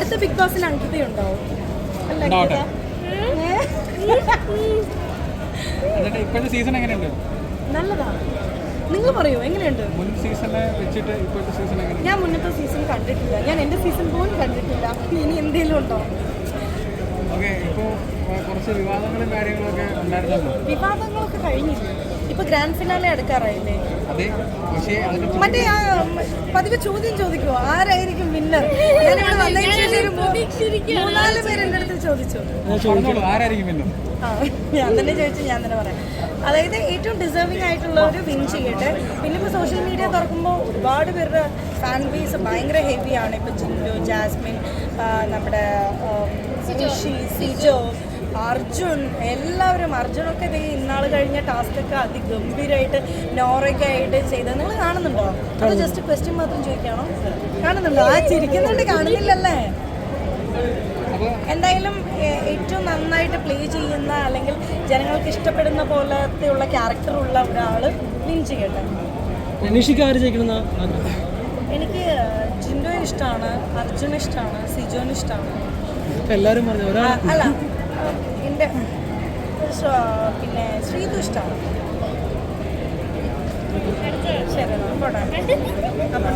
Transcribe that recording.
അടുത്ത ബിഗ് ബോസിൽ അങ്കിത ഉണ്ടാവും അല്ല അങ്കിത. ഏ? എന്നിട്ട് ഇപ്പോഴത്തെ സീസൺ എങ്ങനെയുണ്ട്? നല്ലതാണ് നിങ്ങൾ പറയൂ എങ്ങനെയുണ്ട്? മുൻ സീസണെ വെച്ചിട്ട് ഇപ്പോഴത്തെ സീസൺ എങ്ങനെ ഞാൻ മുന്നത്തെ സീസൺ കണ്ടിട്ടില്ല. ഞാൻ എന്റെ സീസൺ പോലും കണ്ടിട്ടില്ല. ഇനി എന്തെങ്കിലും ഉണ്ടോ? ഓക്കെ ഇപ്പോൾ കുറച്ച് വിവാദങ്ങളും കാര്യങ്ങളൊക്കെ ഉണ്ടായിരുന്നല്ലോ. വിവാദങ്ങളൊക്കെ കഴിഞ്ഞില്ല? ഇപ്പൊ ഗ്രാൻഡ് ഫിനാലെ അടുക്കാറായില്ലേ മറ്റേ ആ പതിവ് ചോദ്യം ചോദിക്കുമോ ആരായിരിക്കും വിന്നർ ഞാനിവിടെ വന്നതിന് ശേഷം ഒരു മൂ- മൂന്നാൽ പേര് എന്റെ അടുത്ത് ചോദിച്ചു. പറഞ്ഞോളൂ ആരായിരിക്കും വിന്നർ ആ ഞാൻ തന്നെ ചോദിച്ചു ഞാൻ തന്നെ പറയാം. അതായത് ഏറ്റവും ഡിസേർവിംഗ് ഒരു വിൻ ചെയ്യട്ടെ. പിന്നെ ഇപ്പോൾ സോഷ്യൽ മീഡിയ തുറക്കുമ്പോൾ ഒരുപാട് പേരുടെ ഫാൻ ബേസ് ഭയങ്കര ഹെവിയാണ് ഇപ്പോൾ ജിൻഡു ജാസ്മിൻ ആ, നമ്മുടെ ആ, ഋഷി സിജോ അർജുൻ എല്ലാവരും അർജുനൊക്കെ ഇത് ഇന്നാൾ കഴിഞ്ഞ ടാസ്കൊക്കെ അതിഗംഭീരമായിട്ട് നോറൊക്കെ ആയിട്ട് ചെയ്തത്. നിങ്ങൾ കാണുന്നുണ്ടോ? അത് ജസ്റ്റ് ക്വസ്റ്റ്യൻ മാത്രം ചോദിക്കാണോ? കാണുന്നുണ്ടോ? ആ ചിരിക്കുന്നുണ്ട്. കാണുന്നില്ലല്ലേ? എന്തായാലും ഏറ്റവും നന്നായിട്ട് പ്ലേ ചെയ്യുന്ന അല്ലെങ്കിൽ ജനങ്ങൾക്ക് ഇഷ്ടപ്പെടുന്ന പോലത്തെ ഉള്ള ക്യാരക്ടറുള്ള ഒരാൾ വിൻ ചെയ്യട്ടെ. രനീഷിക്ക് ആര് എനിക്ക് ജിൻഡോ ഇഷ്ടമാണ് അർജുൻ ഇഷ്ടമാണ് സിജോൻ ഇഷ്ടമാണ് എല്ലാരും അല്ല എന്റെ പിന്നെ ശ്രീതു ഇഷ്ടമാണ് ശരി പോട്ടെ അപ്പം